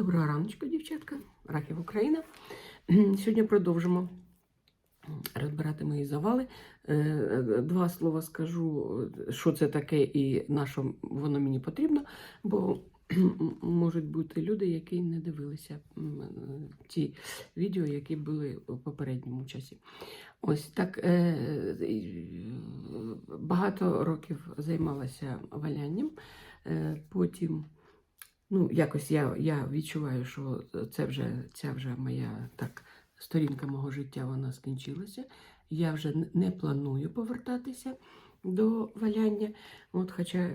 Доброго раночку, дівчатка, Рахів Україна. Сьогодні продовжимо розбирати мої завали. Е, Два слова скажу, що це таке і на що воно мені потрібно, бо можуть бути люди, які не дивилися ті відео, які були у попередньому часі. Ось так е, багато років займалася валянням. Е, Потім Ну, якось я, я відчуваю, що це вже, ця вже моя так, сторінка мого життя вона скінчилася. Я вже не планую повертатися до валяння. От, хоча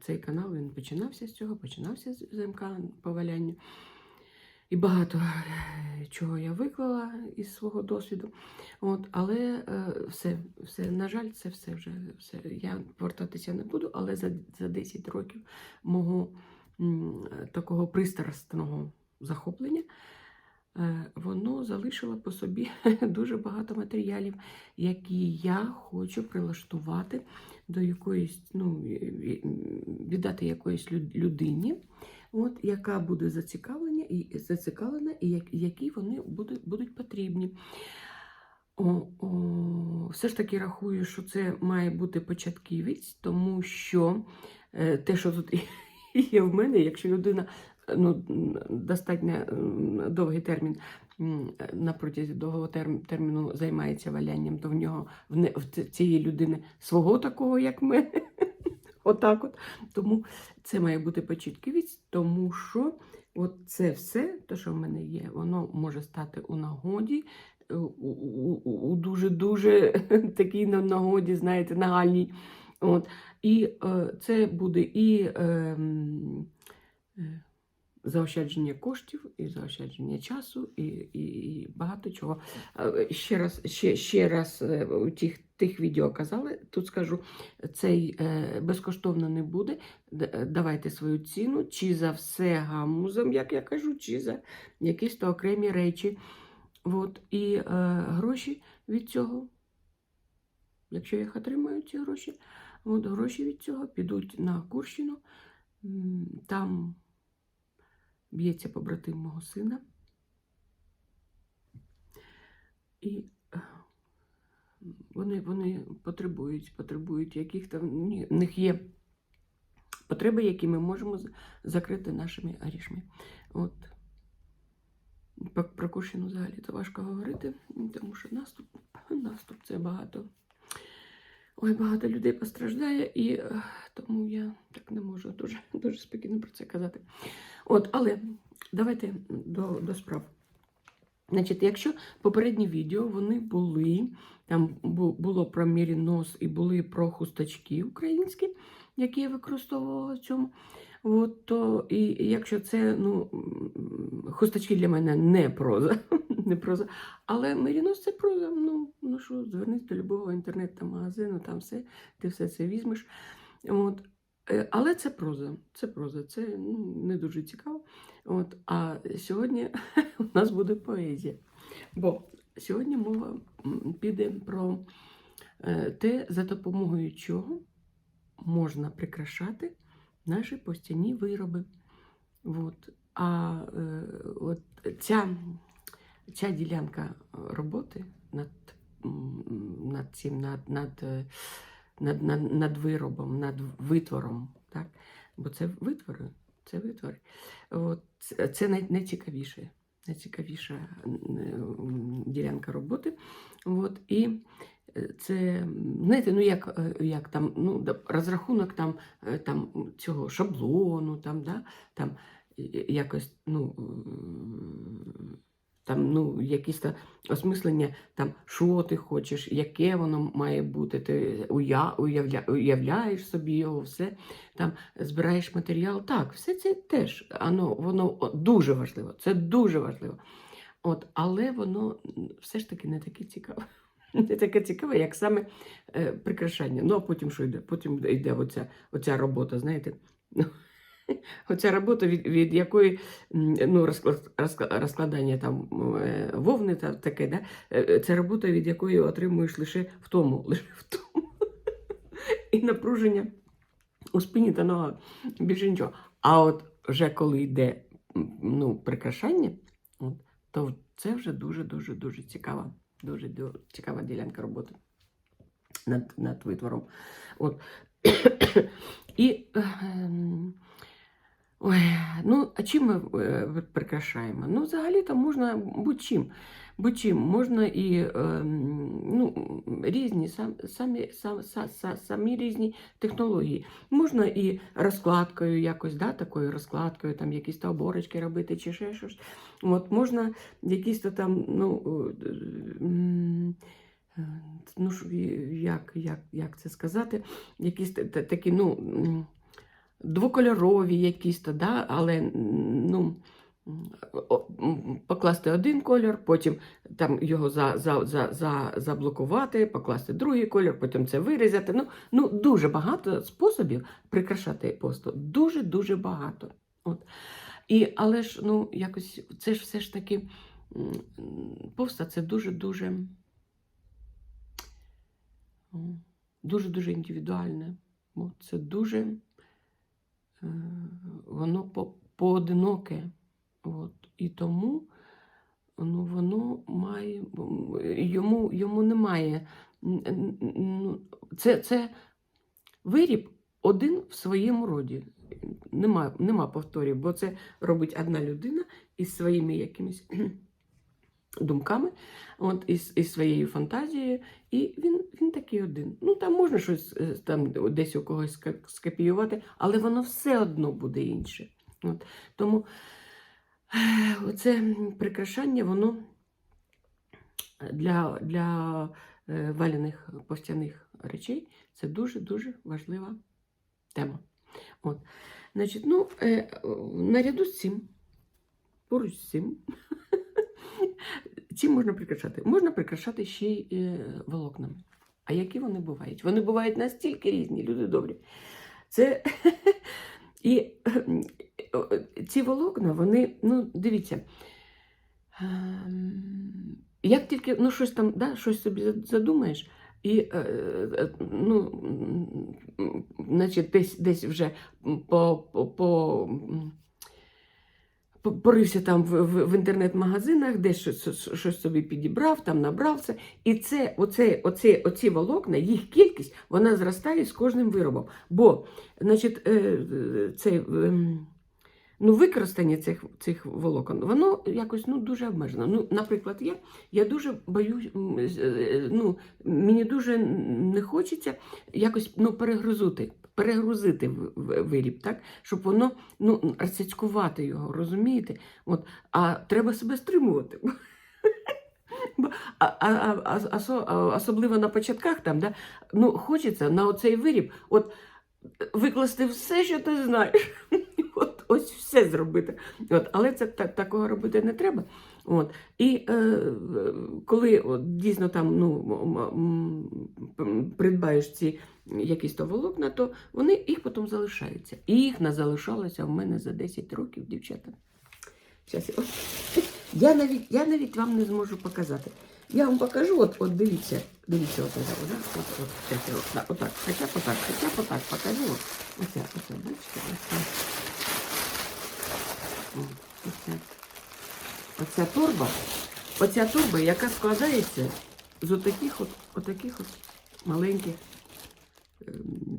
цей канал він починався з цього, починався з ЗМК по валянню. І багато е, чого я виклала із свого досвіду. От, але е, все, все, на жаль, це все вже все. Я повертатися не буду, але за, за 10 років мого такого пристрасного захоплення, е, воно залишило по собі дуже багато матеріалів, які я хочу прилаштувати до якоїсь, ну, віддати якоїсь людині, от, яка буде зацікавлена, і зацікавлена, і які вони будуть, будуть потрібні. О, о, все ж таки рахую, що це має бути початківець, тому що е, те, що тут є в мене, якщо людина е, ну, достатньо довгий термін на протязі довгого терміну займається валянням, то в нього в, не, в цієї людини свого такого, як ми. Отак от. Тому це має бути початківець, тому що от це все, те, що в мене є, воно може стати у нагоді, у, у дуже-дуже такій нагоді, знаєте, нагальній. От. І е, це буде і е, е, заощадження коштів, і заощадження часу, і, і, багато чого. Е, Ще раз, ще, ще раз у тих, тих відео казали, тут скажу, цей безкоштовно не буде. Давайте свою ціну, чи за все гамузом, як я кажу, чи за якісь то окремі речі. От, і е, гроші від цього, якщо я їх отримаю, ці гроші, от, гроші від цього підуть на Курщину. Там б'ється побратим мого сина. І е, вони, вони потребують, потребують яких там, в них є потреби, які ми можемо закрити нашими грішми. От. Про Курщину взагалі то важко говорити, тому що наступ, наступ це багато. Ой, багато людей постраждає, і е, тому я так не можу дуже, дуже спокійно про це казати. От, але давайте до, до справ. Значить, якщо попередні відео вони були, там було про мірінос і були про хусточки українські, які я використовувала в цьому. От, то, і якщо це ну, м, хусточки для мене не проза, не проза, але мерінос це проза. Ну, ну що, звернись до любого інтернет-магазину, там все, ти все це візьмеш. От. Е, Але це проза, це проза, це ну, не дуже цікаво. От, а сьогодні у нас буде поезія. Бо сьогодні мова піде про е, те, за допомогою чого можна прикрашати наші постійні вироби. От. А е, от ця, ця ділянка роботи над, над цим, над, над, е, над, над, над виробом, над витвором, так? бо це витвори, це витвори. От, це, це най, найцікавіше, найцікавіша ділянка роботи. От, і це, знаєте, ну як, е, як там, ну, розрахунок там, е, там цього шаблону, там, да, там е, якось, ну, там, ну, якісь та осмислення, там, що ти хочеш, яке воно має бути, ти уя, уявля, уявляєш собі його, все, там, збираєш матеріал. Так, все це теж, воно, воно дуже важливо, це дуже важливо. От, але воно все ж таки не таке цікаве. Не таке цікаве, як саме е, прикрашання. Ну, а потім що йде? Потім йде оця, оця робота, знаєте. Ну, Оця робота, від, від якої ну, розкладання там е, вовни та таке, да? Е, це робота, від якої отримуєш лише втому, лише втому. І напруження у спині та ногах. Більше нічого. А от вже коли йде ну, прикрашання, от, то це вже дуже-дуже дуже цікава, дуже ду- цікава ділянка роботи над, над витвором. От. І ем, ой, ну, а чим ми е, прикрашаємо? Ну, взагалі-то можна будь-чим. Будь-чим можна і ем, ну, різні, сам, самі, сам, са, са, самі різні технології. Можна і розкладкою якось, да, такою розкладкою, там якісь то оборочки робити чи ще щось. От, можна якісь то там, ну, е, е, ну як, як, як це сказати, якісь та- та- такі, ну, двокольорові якісь то, да, але ну, покласти один кольор, потім там його за, за, за, за, заблокувати, покласти другий кольор, потім це вирізати. Ну, ну, дуже багато способів прикрашати посту. Дуже-дуже багато. От. І, але ж, ну, якось, це ж все ж таки м, поста це дуже-дуже дуже-дуже індивідуальне. Це дуже е, воно по, поодиноке. От. І тому ну, воно має, йому, йому немає. ну, Це, це виріб один в своєму роді. Нема, нема повторів, бо це робить одна людина із своїми якимись думками, от, із, із своєю фантазією, і він, він такий один. Ну, там можна щось е, там, десь у когось скопіювати, але воно все одно буде інше. От. Тому е, це прикрашання, воно для, для е, валяних повстяних речей це дуже-дуже важлива тема. От. Значить, ну, е, наряду з цим, поруч з цим, чим можна прикрашати? Можна прикрашати ще й е, волокнами. А які вони бувають? Вони бувають настільки різні, люди добрі. Це і е, ці волокна, вони, ну, дивіться, ем, як тільки ну, щось там, да, щось собі задумаєш, і е, е, ну, значить, десь, десь вже по, по, по, порився там в, в, в інтернет-магазинах, десь щось, щось собі підібрав, там набрався. І це, оце, оце, оці волокна, їх кількість, вона зростає з кожним виробом. Бо, значить, е, це, ем, ну, використання цих, цих волокон, воно якось ну, дуже обмежено. Ну, наприклад, я, я дуже боюсь, з- е, ну, мені дуже не хочеться якось ну, перегрузити. Перегрузити виріб, так? щоб воно ну, розцяцькувати його, розумієте? От, а треба себе стримувати. А, а, а, особливо на початках там, да, ну, хочеться на оцей виріб от, викласти все, що ти знаєш. Ось все зробити. От, але це так, такого робити не треба. От. І е, коли от, дійсно там ну, придбаєш ці якісь то волокна, то вони їх потім залишаються. І їх не залишалося в мене за 10 років, дівчата. Щас, от, я, навіть, я навіть вам не зможу показати. Я вам покажу, от, от дивіться, дивіться, от, от, от, от, от, от, так, отак, хоча б отак, хоча б отак покажу. От, оця, оця, бачите, оця. О, Оця. Торба, оця торба, яка складається з отаких от, отаких от маленьких ем,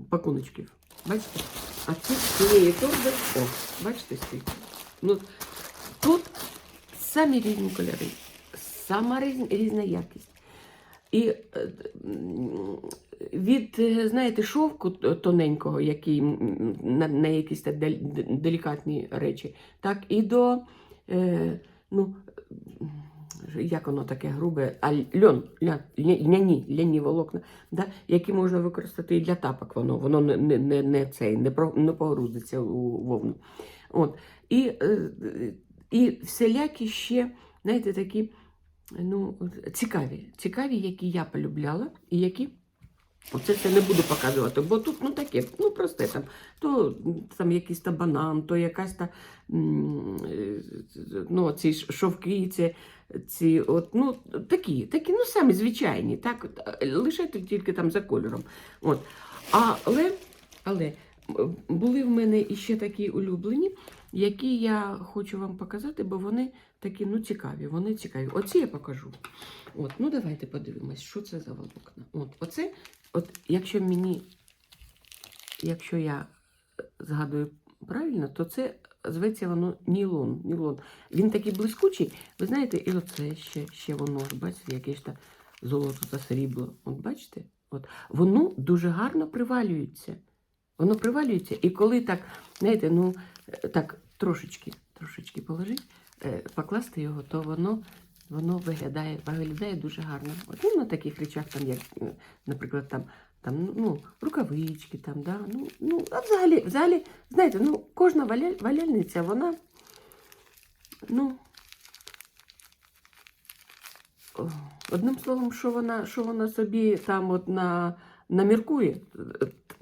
пакуночків. Бачите? А з цієї торби, о, бачите скільки? Ну, тут самі різні кольори, сама різ- різна якість. І е, від, е, знаєте, шовку тоненького, який на, на якісь делікатні речі, так і до, е, ну, як воно таке грубе, а льон, ля, ля- ляні, ляні волокна, да, які можна використати і для тапок, воно, воно не, не, не, не, цей, не, про, не погрузиться у вовну. От. І, е, і всілякі ще, знаєте, такі ну, цікаві, цікаві, які я полюбляла, і які. Оце це не буду показувати, бо тут ну таке, ну просте там, то там якийсь та банан, то якась та ну, ці шовки, ці, ці от, ну, такі, такі, ну самі звичайні, так, лише тільки там за кольором. От. Але, але були в мене іще такі улюблені, які я хочу вам показати, бо вони такі ну, цікаві. Вони цікаві. Оці я покажу. От, ну давайте подивимось, що це за волокна. От, оце, от, якщо мені, якщо я згадую правильно, то це зветься воно нілон. нілон. Він такий блискучий, ви знаєте, і оце ще, ще воно, бачите, якесь та золото та срібло. От бачите? От. Воно дуже гарно привалюється. Воно привалюється, і коли так, знаєте, ну е, так трошечки, трошечки положити, е, покласти його, то воно, воно виглядає, виглядає дуже гарно. От ну, на таких речах, там, як, е, наприклад, там, там ну, рукавички, там, да, ну, ну, а взагалі, взагалі, знаєте, ну, кожна валя, валяльниця, вона, ну, одним словом, що вона, що вона собі там от на, наміркує,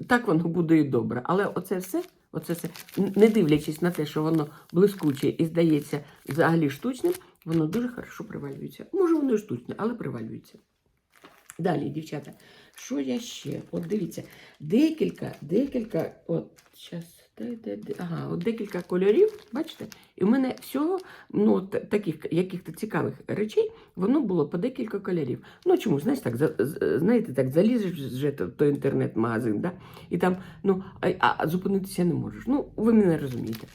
так воно буде і добре. Але оце все, оце все, не дивлячись на те, що воно блискуче і здається взагалі штучним, воно дуже хорошо привалюється. Може, воно і штучне, але привалюється. Далі, дівчата, що я ще? От дивіться, декілька, декілька, от, зараз, де, де, ага, от декілька кольорів, бачите? І в мене всього, ну, от таких яких-то цікавих речей, воно було по декілька кольорів. Ну, чому, знаєш, так, знаєте, так, залізеш вже в той інтернет-магазин, да? і там, ну, а, а зупинитися не можеш. Ну, ви мене розумієте.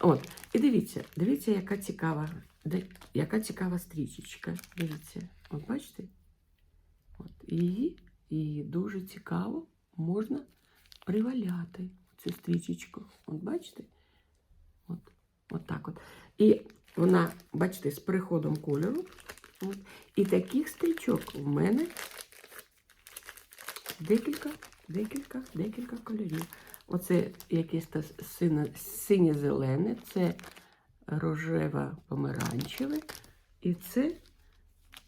От, і дивіться, дивіться, яка цікава, де, яка цікава стрічечка. Дивіться, от бачите? От, її, її дуже цікаво можна приваляти цю стрічечку. От бачите? От, от так от. І вона, бачите, з переходом кольору. От. І таких стрічок в мене декілька, декілька, декілька кольорів. Оце якесь синє-зелене, це рожева помаранчеве, і це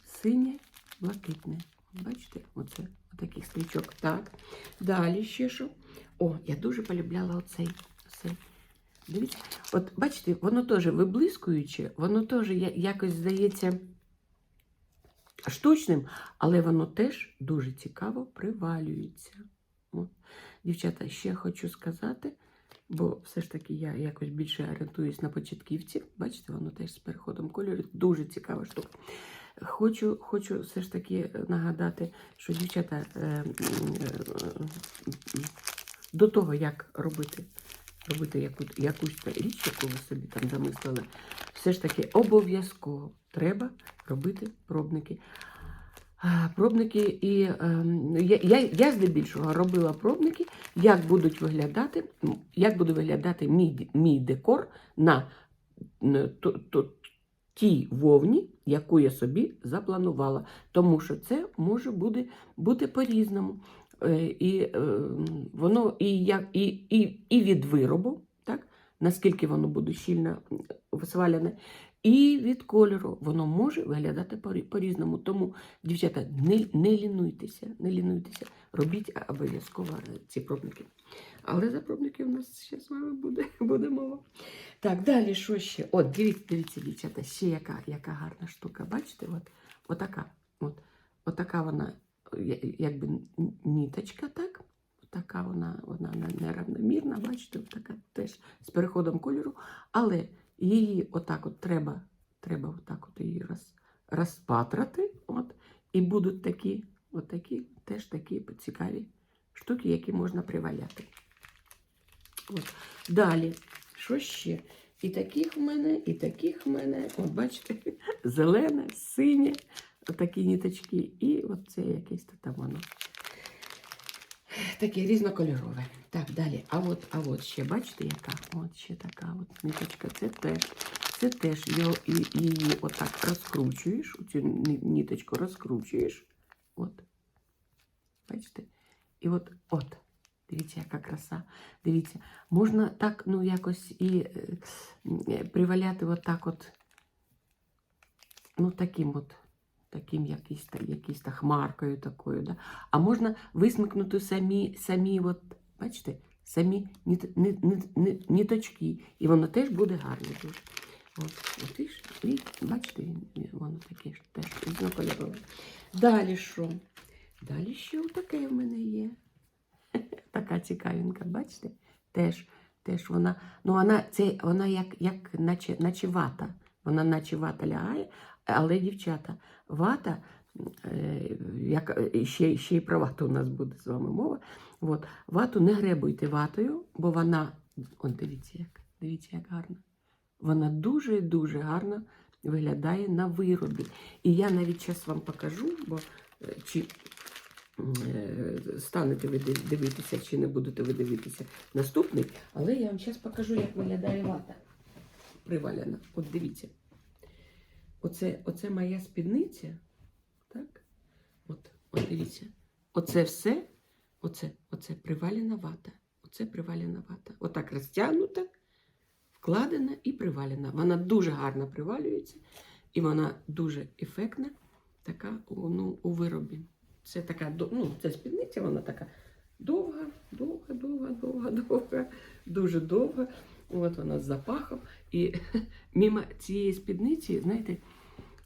синє блакитне. Бачите, оце таких стрічок. Так. Далі ще що. О, я дуже полюбляла оцей. оцей. Дивіться, от бачите, воно теж виблискуюче, воно теж якось здається штучним, але воно теж дуже цікаво привалюється. От. Дівчата, ще хочу сказати, бо все ж таки я якось більше орієнтуюсь на початківців. Бачите, воно теж з переходом кольору. Дуже цікава штука. Хочу, хочу все ж таки нагадати, що дівчата е, е, до того, як робити, робити яку, якусь річ, яку ви собі там замислили, все ж таки обов'язково треба робити пробники. Пробники і ем, я, я, я здебільшого робила пробники, як будуть виглядати, як буде виглядати мій, мій декор на, то, то, тій вовні, яку я собі запланувала. Тому що це може буде, бути по-різному. Е, І е, воно і, як, і, і, і від виробу, так? наскільки воно буде щільно сваляне, і від кольору воно може виглядати по- по-різному. Тому, дівчата, не, не лінуйтеся, не лінуйтеся, робіть обов'язково ці пробники. Але за пробники у нас ще з вами буде, буде мова. Так, далі що ще? От, дивіться, дивіться, дівчата, ще яка, яка гарна штука. Бачите? От, отака. От, отака вона, якби ніточка, так? Така вона, вона неравномірна, бачите, така теж з переходом кольору. Але її отак от треба, треба отак от її роз, розпатрати. От, і будуть такі, отакі, теж такі цікаві штуки, які можна приваляти. От. Далі, що ще? І таких в мене, і таких в мене. От бачите, зелене, синє, такі ніточки, і от це якесь там воно. Таке різнокольорове. Так, далі. А от, а от ще, бачите, яка? От ще така от ниточка. Це теж, це теж її отак розкручуєш, цю ніточку розкручуєш. От. Бачите? І от, от. Дивіться, яка краса. Дивіться, можна так, ну, якось і е, е, приваляти от так от, ну, таким от, таким якийсь, якийсь та хмаркою такою, да? А можна висмикнути самі, самі от, бачите, самі ніт, ні- ні- ні- ніточки, і воно теж буде гарно дуже. От, от і, і бачите, воно таке ж теж різнокольорове. Далі що? Далі ще таке в мене є. Така цікавинка, бачите? Теж теж вона, ну вона це вона як, як наче, наче вата. Вона наче вата лягає, але дівчата, вата, е, як, ще, ще й про вату у нас буде з вами мова. От, вату не гребуйте ватою, бо вона, от дивіться, як, дивіться, як гарно. Вона дуже-дуже гарно виглядає на виробі. І я навіть зараз вам покажу, бо е, чи е, станете ви дивитися, чи не будете ви дивитися наступний, але я вам зараз покажу, як виглядає вата приваляна. От дивіться. Оце, оце моя спідниця. Так? От, от дивіться. Оце все, оце, оце привалена вата. Оце привалена вата. Отак розтягнута, вкладена і привалена. Вона дуже гарно привалюється, і вона дуже ефектна, така ну, у виробі. Це така, ну, це спідниця, вона така довга, довга, довга, довга, довга, дуже довга. От вона з запахом. І мимо цієї спідниці, знаєте,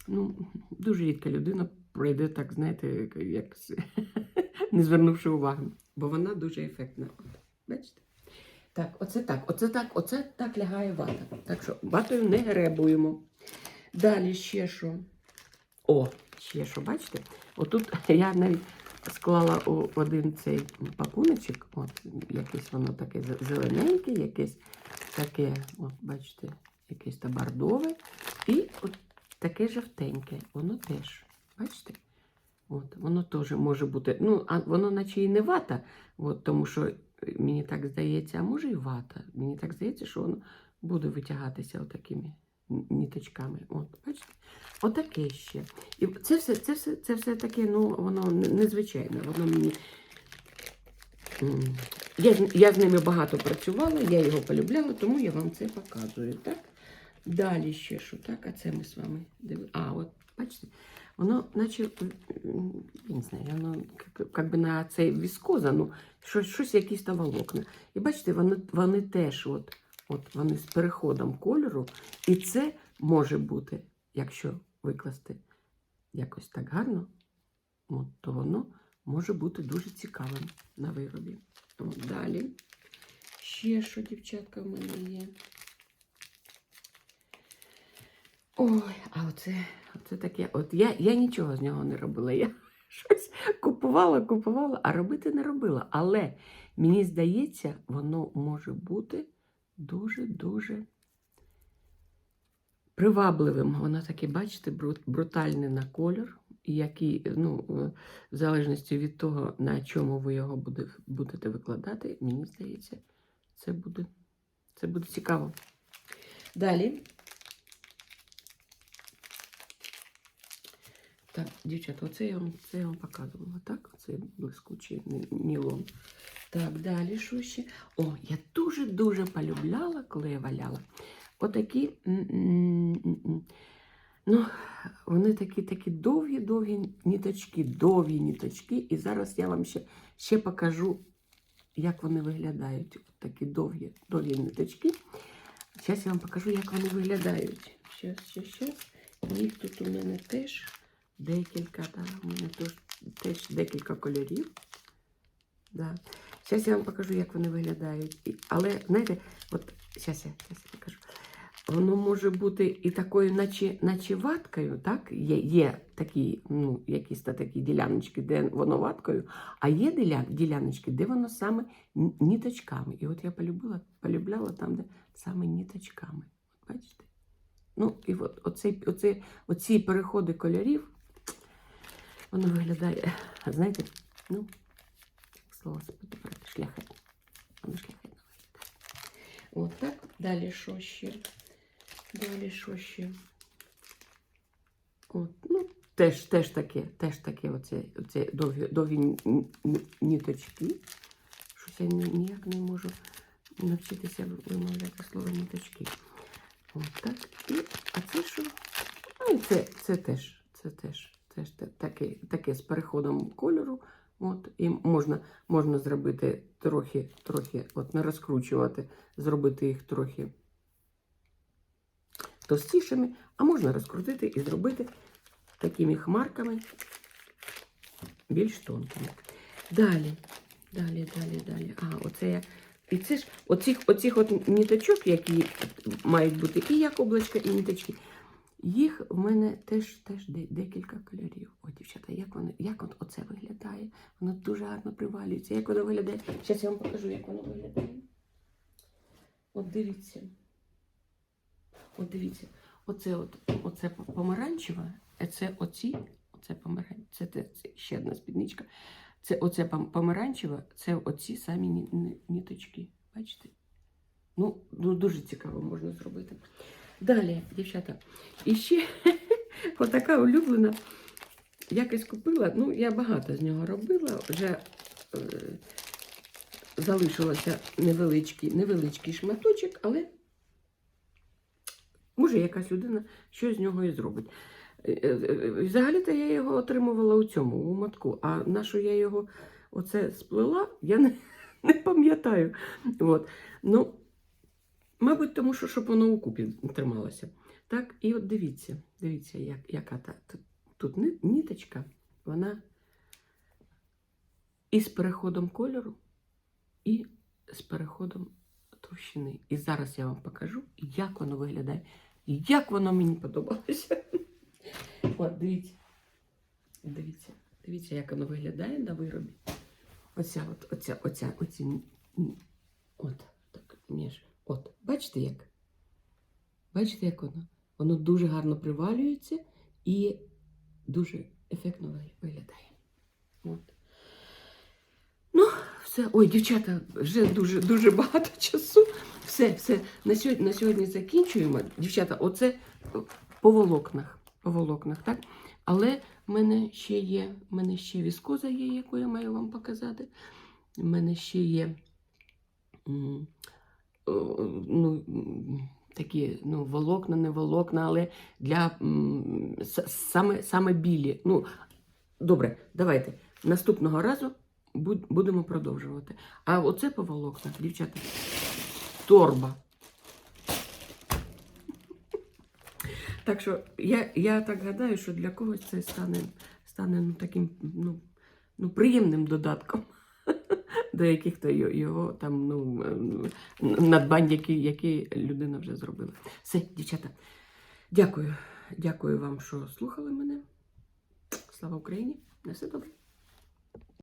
ну, дуже рідка людина пройде так, знаєте, як не звернувши увагу, бо вона дуже ефектна. Бачите? Так, оце так, оце так, оце так лягає вата. Так що ватою не гребуємо. Далі ще що? О, ще що, бачите? Отут я навіть склала у один цей пакуночок, от якесь воно таке зелененьке, якесь таке, от бачите, якесь та бордове. І от таке жовтеньке, воно теж, бачите? От, воно теж може бути, ну, а воно наче і не вата, от, тому що е, мені так здається, а може і вата. Мені так здається, що воно буде витягатися отакими н- ниточками. От, бачите? Отаке ще. І це все, це все, це все таке, ну, воно незвичайне. Воно мені. Я, я з ними багато працювала, я його полюбляла, тому я вам це показую. Так? Далі ще що, так? А це ми з вами дивимося. А, от бачите, воно, наче, я не знаю, воно як би на цей віскоза, ну, щось, щось якісь там волокна. І бачите, вони, вони теж от, от вони з переходом кольору. І це може бути, якщо викласти якось так гарно, от, то воно може бути дуже цікавим на виробі. От, далі. Ще що, дівчатка, в мене є. Ой, а оце, оце таке. От я, я нічого з нього не робила. Я щось купувала, купувала, а робити не робила. Але мені здається, воно може бути дуже-дуже привабливим. Воно таке, бачите, брутальне на колір, і який, ну, е, в залежності від того, на чому ви його буде, будете викладати, мені здається, це буде, це буде цікаво. Далі. Так, дівчата, оце я вам, це я вам показувала, так? Це блискучий нілон. Так, далі що ще? О, я дуже-дуже полюбляла, коли я валяла. Отакі, ну, вони такі такі довгі-довгі ніточки, довгі ніточки. І зараз я вам ще, ще покажу, як вони виглядають. От такі довгі, довгі ниточки. Зараз я вам покажу, як вони виглядають. Щас, щас, щас. Їх тут у мене теж декілька, да, у мене теж, теж декілька кольорів. Да. Зараз я вам покажу, як вони виглядають. Але, знаєте, от зараз я, я покажу. Воно може бути і такою, наче, наче ваткою, так? Є, є такі, ну, якісь та такі діляночки, де воно ваткою, а є диля, діляночки, де воно саме ніточками. І от я полюбила, полюбляла там, де саме ніточками. Бачите? Ну, і от оцей, оцей, оці переходи кольорів, воно виглядає, знаєте, ну, слово підібрати, шляхетно. Воно шляхетно виглядає. От так. Далі що ще? Далі що ще? От, ну, теж, теж таке, теж таке оце, оце довгі, довгі ніточки. Щось я ніяк не можу навчитися вимовляти слово ніточки. От так. І, а це що? Ну, і це, це теж, це теж, теж та- таке, таке з переходом кольору. От, і можна, можна зробити трохи, трохи, от не розкручувати, зробити їх трохи товстішими, а можна розкрутити і зробити такими хмарками більш тонкими. Далі, далі, далі, далі. А, оце я І це ж оцих, оцих от ніточок, які мають бути і як облачка, і ніточки. Їх в мене теж, теж декілька кольорів. О, дівчата, як воно, як от оце виглядає? Воно дуже гарно привалюється. Як воно виглядає? Зараз я вам покажу, як воно виглядає. От дивіться. От дивіться. Оце от, оце помаранчеве, а це оці, оце помаранчеве, це, те- це ще одна спідничка. Це оце пом- помаранчеве, це оці самі ні- ні- ніточки. Бачите? Ну, ну, дуже цікаво можна зробити. Далі, дівчата, і ще отака улюблена. Якось купила, ну, я багато з нього робила, вже е, залишилося невеличкий, невеличкий шматочок, але може якась людина щось з нього і зробить. Е, е, Взагалі-то я його отримувала у цьому, у матку, а на що я його оце сплела, я не, не пам'ятаю. От. Ну, мабуть, тому що щоб воно у купі трималося. Так, і от дивіться, дивіться, як, яка та тут, ніточка, вона і з переходом кольору, і з переходом товщини. І зараз я вам покажу, як воно виглядає, і як воно мені подобалося. От, дивіться. Дивіться, дивіться, як воно виглядає на виробі. Оця, от, оця, оця, оці, от, так, між. От, бачите як? Бачите, як воно? Воно дуже гарно привалюється і дуже ефектно виглядає. От. Ну, все. Ой, дівчата, вже дуже, дуже багато часу. Все, все. На сьогодні, на сьогодні закінчуємо. Дівчата, оце по волокнах. По волокнах, так? Але в мене ще є, в мене ще віскоза є, яку я маю вам показати. У мене ще є ну, такі ну, волокна, не волокна, але для саме, саме білі. Ну, добре, давайте. Наступного разу будемо продовжувати. А оце по волокнах, дівчата, торба. Так що я, я так гадаю, що для когось це стане, стане ну, таким ну, ну, приємним додатком до яких-то його, його там ну, надбань, які, які людина вже зробила. Все, дівчата, дякую. Дякую вам, що слухали мене. Слава Україні! На все добре.